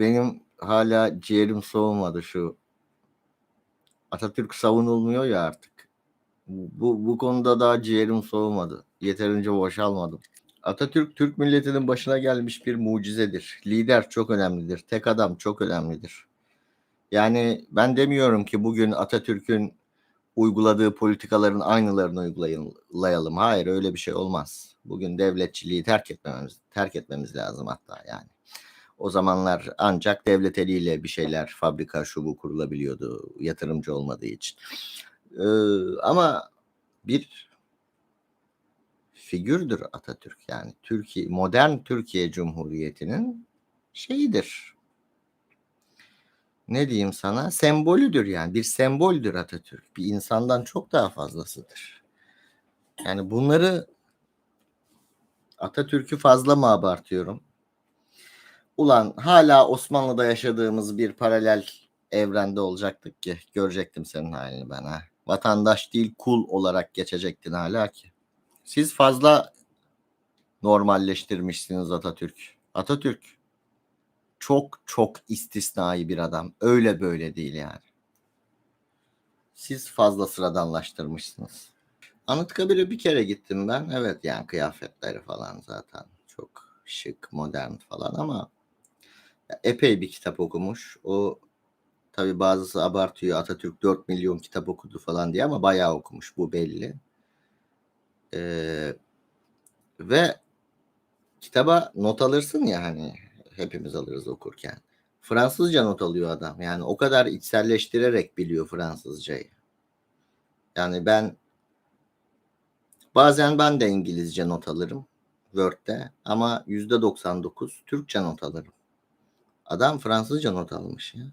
benim hala ciğerim soğumadı şu. Atatürk savunulmuyor ya artık. Bu, bu konuda daha ciğerim soğumadı. Yeterince boşalmadım. Atatürk Türk milletinin başına gelmiş bir mucizedir. Lider çok önemlidir. Tek adam çok önemlidir. Yani ben demiyorum ki bugün Atatürk'ün uyguladığı politikaların aynılarını uygulayalım. Hayır öyle bir şey olmaz. Bugün devletçiliği terk etmemiz terk etmemiz lazım hatta yani. O zamanlar ancak devlet eliyle bir şeyler fabrika şubu kurulabiliyordu yatırımcı olmadığı için. Ee, ama bir figürdür Atatürk yani Türkiye modern Türkiye Cumhuriyeti'nin şeyidir. Ne diyeyim sana? Sembolüdür yani. Bir semboldür Atatürk. Bir insandan çok daha fazlasıdır. Yani bunları Atatürk'ü fazla mı abartıyorum? Ulan hala Osmanlı'da yaşadığımız bir paralel evrende olacaktık ki görecektim senin halini ben ha. Vatandaş değil kul olarak geçecektin hala ki. Siz fazla normalleştirmişsiniz Atatürk. Atatürk çok çok istisnai bir adam. Öyle böyle değil yani. Siz fazla sıradanlaştırmışsınız. Anıtkabir'e bir kere gittim ben. Evet yani kıyafetleri falan zaten çok şık, modern falan ama epey bir kitap okumuş. O tabi bazısı abartıyor Atatürk 4 milyon kitap okudu falan diye ama bayağı okumuş bu belli. Ee, ve kitaba not alırsın ya hani hepimiz alırız okurken. Fransızca not alıyor adam. Yani o kadar içselleştirerek biliyor Fransızcayı. Yani ben bazen ben de İngilizce not alırım Word'de ama yüzde 99 Türkçe not alırım. Adam Fransızca not almış ya.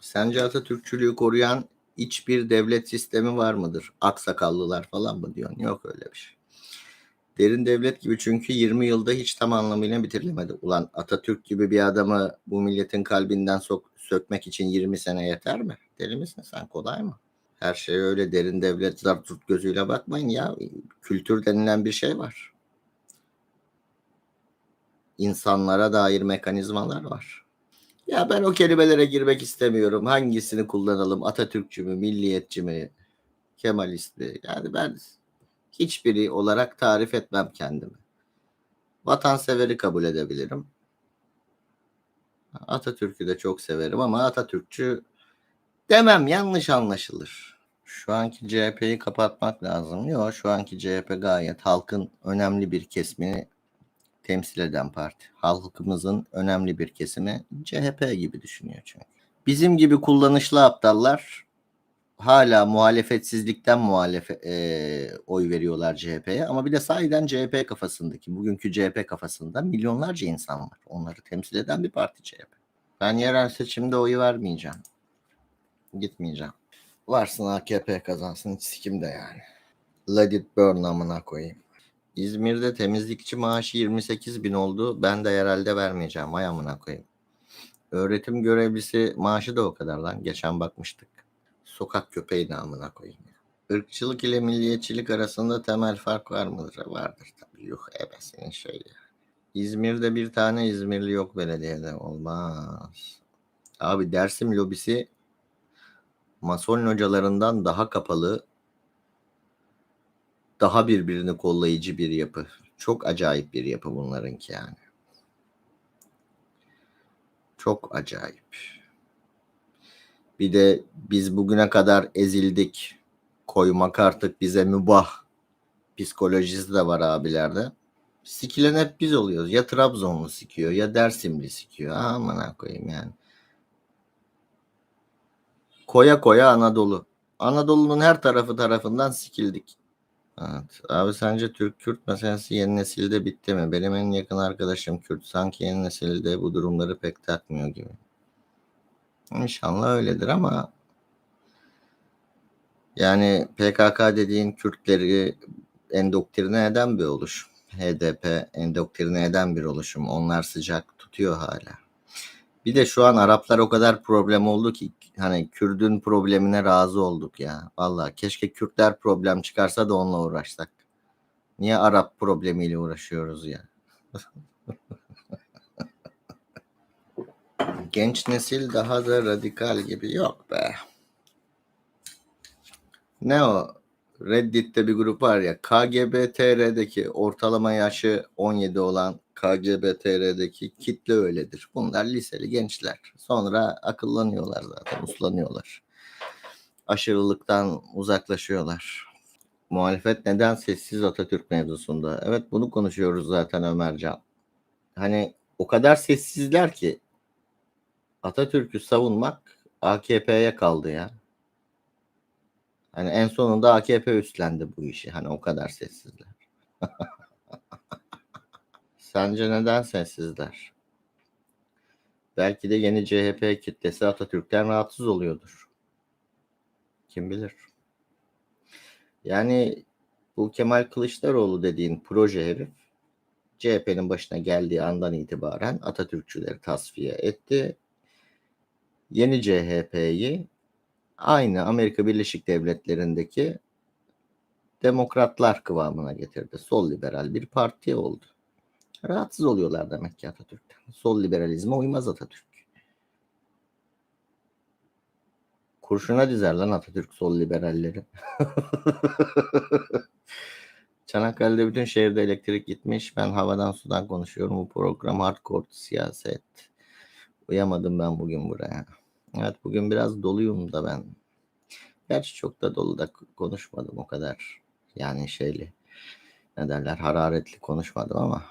Sence Atatürkçülüğü koruyan hiçbir devlet sistemi var mıdır? Aksakallılar falan mı diyorsun? Yok öyle bir şey. Derin devlet gibi çünkü 20 yılda hiç tam anlamıyla bitirilemedi. Ulan Atatürk gibi bir adamı bu milletin kalbinden sok sökmek için 20 sene yeter mi? Deli misin sen? Kolay mı? Her şey öyle derin devlet tut gözüyle bakmayın ya. Kültür denilen bir şey var. İnsanlara dair mekanizmalar var. Ya ben o kelimelere girmek istemiyorum. Hangisini kullanalım? Atatürkçü mü, milliyetçi mi, Kemalist mi? Yani ben hiçbiri olarak tarif etmem kendimi. Vatanseveri kabul edebilirim. Atatürk'ü de çok severim ama Atatürkçü demem yanlış anlaşılır. Şu anki CHP'yi kapatmak lazım. Yok şu anki CHP gayet halkın önemli bir kesimini temsil eden parti. Halkımızın önemli bir kesimi CHP gibi düşünüyor çünkü. Bizim gibi kullanışlı aptallar hala muhalefetsizlikten muhalefe e, oy veriyorlar CHP'ye ama bir de sahiden CHP kafasındaki bugünkü CHP kafasında milyonlarca insan var. Onları temsil eden bir parti CHP. Ben yerel seçimde oyu vermeyeceğim. Gitmeyeceğim. Varsın AKP kazansın hiç sikim de yani. Let it burn amına koyayım. İzmir'de temizlikçi maaşı 28 bin oldu. Ben de herhalde vermeyeceğim. Ay amına koyayım. Öğretim görevlisi maaşı da o kadar lan. Geçen bakmıştık. Sokak köpeği namına koyayım. Irkçılık ile milliyetçilik arasında temel fark var mıdır? Vardır tabii. Yok ebesinin şeyi. İzmir'de bir tane İzmirli yok belediyede. Olmaz. Abi Dersim lobisi mason hocalarından daha kapalı, daha birbirini kollayıcı bir yapı. Çok acayip bir yapı bunlarınki yani. Çok acayip. Bir de biz bugüne kadar ezildik. Koymak artık bize mübah. Psikolojisi de var abilerde. Sikilen hep biz oluyoruz. Ya Trabzonlu sikiyor ya Dersimli sikiyor. Aman koyayım yani. Koya koya Anadolu. Anadolu'nun her tarafı tarafından sikildik. Evet. Abi sence Türk-Kürt meselesi yeni nesilde bitti mi? Benim en yakın arkadaşım Kürt. Sanki yeni nesilde bu durumları pek takmıyor gibi. İnşallah öyledir ama yani PKK dediğin Kürtleri endoktrine eden bir oluşum. HDP endoktrine eden bir oluşum. Onlar sıcak tutuyor hala. Bir de şu an Araplar o kadar problem oldu ki hani Kürdün problemine razı olduk ya. Valla keşke Kürtler problem çıkarsa da onunla uğraşsak. Niye Arap problemiyle uğraşıyoruz ya? Genç nesil daha da radikal gibi yok be. Ne o? Reddit'te bir grup var ya KGBTR'deki ortalama yaşı 17 olan KGBTR'deki kitle öyledir. Bunlar liseli gençler. Sonra akıllanıyorlar zaten, uslanıyorlar. Aşırılıktan uzaklaşıyorlar. Muhalefet neden sessiz Atatürk mevzusunda? Evet bunu konuşuyoruz zaten Ömercan. Hani o kadar sessizler ki Atatürk'ü savunmak AKP'ye kaldı ya. Hani en sonunda AKP üstlendi bu işi. Hani o kadar sessizler. Sence neden sessizler? Belki de yeni CHP kitlesi Atatürk'ten rahatsız oluyordur. Kim bilir? Yani bu Kemal Kılıçdaroğlu dediğin proje herif CHP'nin başına geldiği andan itibaren Atatürkçüleri tasfiye etti. Yeni CHP'yi aynı Amerika Birleşik Devletleri'ndeki demokratlar kıvamına getirdi. Sol liberal bir parti oldu. Rahatsız oluyorlar demek ki Atatürk'ten. Sol liberalizme uymaz Atatürk. Kurşuna dizer lan Atatürk sol liberalleri. Çanakkale'de bütün şehirde elektrik gitmiş. Ben havadan sudan konuşuyorum. Bu program hardcore siyaset. Uyamadım ben bugün buraya. Evet bugün biraz doluyum da ben. Gerçi çok da dolu da konuşmadım o kadar. Yani şeyli ne derler hararetli konuşmadım ama